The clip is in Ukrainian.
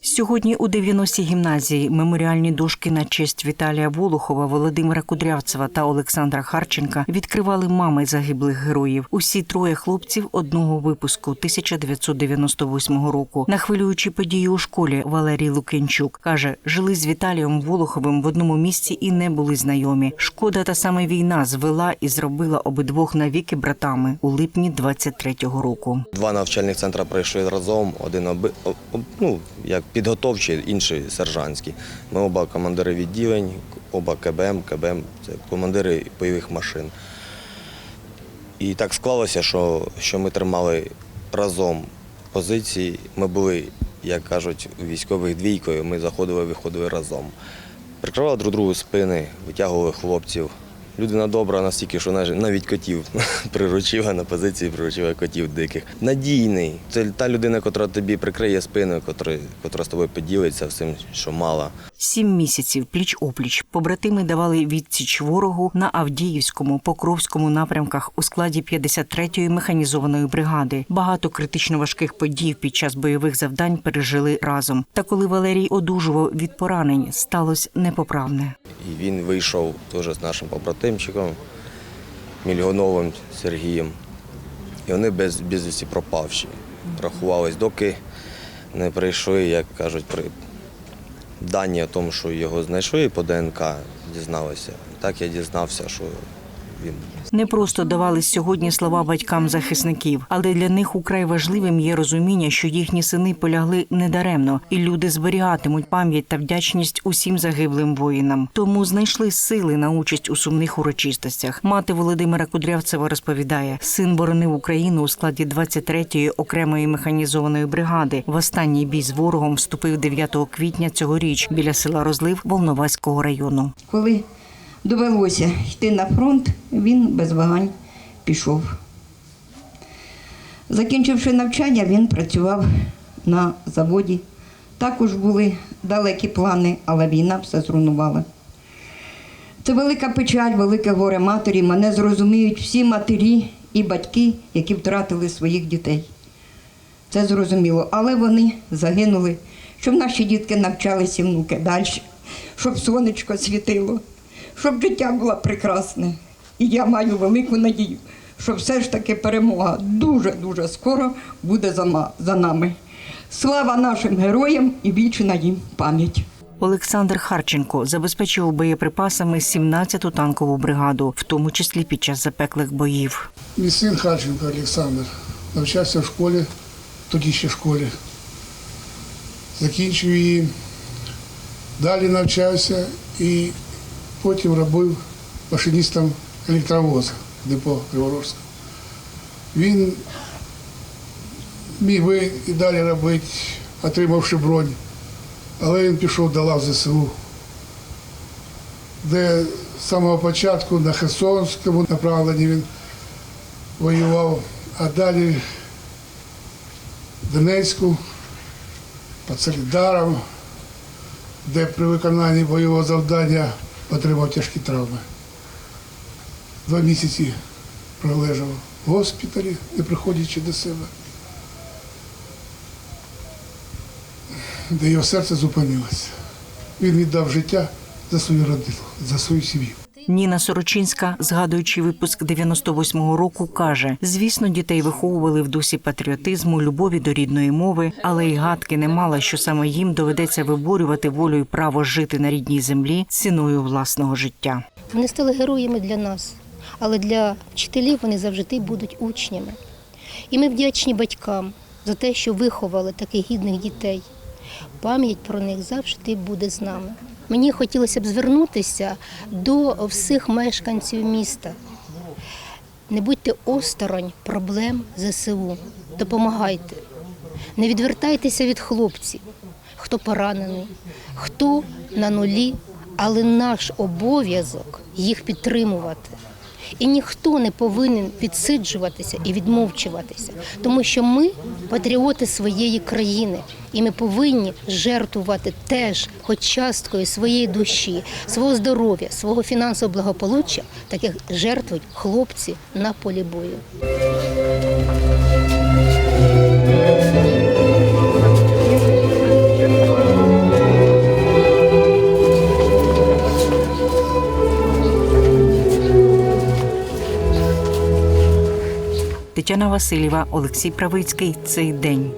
Сьогодні у 90-й гімназії меморіальні дошки на честь Віталія Волохова, Володимира Кудрявцева та Олександра Харченка відкривали мами загиблих героїв. Усі троє хлопців одного випуску 1998 року. На хвилюючі події у школі Валерій Лукенчук каже, жили з Віталієм Волоховим в одному місці і не були знайомі. Шкода та саме війна звела і зробила обидвох навіки братами у липні 23-го року. Два навчальних центри пройшли разом, один оби, об- об- ну, як підготовчий, інший сержантський. Ми оба командири відділень, оба КБМ, КБМ це командири бойових машин. І так склалося, що, що ми тримали разом позиції. Ми були, як кажуть, військових двійкою, ми заходили, виходили разом. Прикривали друг другу спини, витягували хлопців. Людина добра настільки, що навіть- котів приручила на позиції, приручила котів диких. Надійний. Це та людина, яка тобі прикриє спину, котра, котра з тобою поділиться всім, що мала. Сім місяців пліч опліч побратими давали відсіч ворогу на Авдіївському, Покровському напрямках у складі 53-ї механізованої бригади. Багато критично важких подій під час бойових завдань пережили разом. Та коли Валерій одужував від поранень, сталося непоправне. І він вийшов теж з нашим побратимчиком, Мільйоновим Сергієм. І вони без безвісті пропавші. Рахувались, доки не прийшли, як кажуть, при дані о тому, що його знайшли по ДНК, дізналися. Так я дізнався, що він Не просто давались сьогодні слова батькам захисників, але для них украй важливим є розуміння, що їхні сини полягли недаремно, і люди зберігатимуть пам'ять та вдячність усім загиблим воїнам. Тому знайшли сили на участь у сумних урочистостях. Мати Володимира Кудрявцева розповідає: син боронив Україну у складі 23-ї окремої механізованої бригади. В останній бій з ворогом вступив 9 квітня цьогоріч біля села Розлив Волноваського району. Коли довелося йти на фронт, він без вагань пішов. Закінчивши навчання, він працював на заводі. Також були далекі плани, але війна все зруйнувала. Це велика печаль, велике горе матері. Мене зрозуміють всі матері і батьки, які втратили своїх дітей. Це зрозуміло. Але вони загинули, щоб наші дітки навчалися внуки далі, щоб сонечко світило, щоб життя було прекрасне. І я маю велику надію, що все ж таки перемога дуже-дуже скоро буде за нами. Слава нашим героям і вічна їм пам'ять. Олександр Харченко забезпечував боєприпасами 17-ту танкову бригаду, в тому числі під час запеклих боїв. Мій син Харченко Олександр навчався в школі, тоді ще в школі. Закінчив її, далі навчався і потім робив машиністом електровоза депо Криворожська. Він міг би і далі робити, отримавши бронь, але він пішов до лав ЗСУ, де з самого початку на Херсонському направленні він воював, а далі в Донецьку, під Солідаром, де при виконанні бойового завдання отримав тяжкі травми. Два місяці пролежав в госпіталі, не приходячи до себе, де його серце зупинилося. Він віддав життя за свою родину, за свою сім'ю. Ніна Сорочинська, згадуючи випуск 98-го року, каже: звісно, дітей виховували в дусі патріотизму, любові до рідної мови, але й гадки не мала, що саме їм доведеться виборювати волю і право жити на рідній землі ціною власного життя. Вони стали героями для нас, але для вчителів вони завжди будуть учнями. І ми вдячні батькам за те, що виховали таких гідних дітей. Пам'ять про них завжди буде з нами. Мені хотілося б звернутися до всіх мешканців міста. Не будьте осторонь проблем ЗСУ. Допомагайте. Не відвертайтеся від хлопців, хто поранений, хто на нулі, але наш обов'язок їх підтримувати. І ніхто не повинен відсиджуватися і відмовчуватися, тому що ми патріоти своєї країни, і ми повинні жертвувати теж, хоч часткою своєї душі, свого здоров'я, свого фінансового благополуччя, так як жертвують хлопці на полі бою. Тетяна Васильєва, Олексій Правицький. Цей день.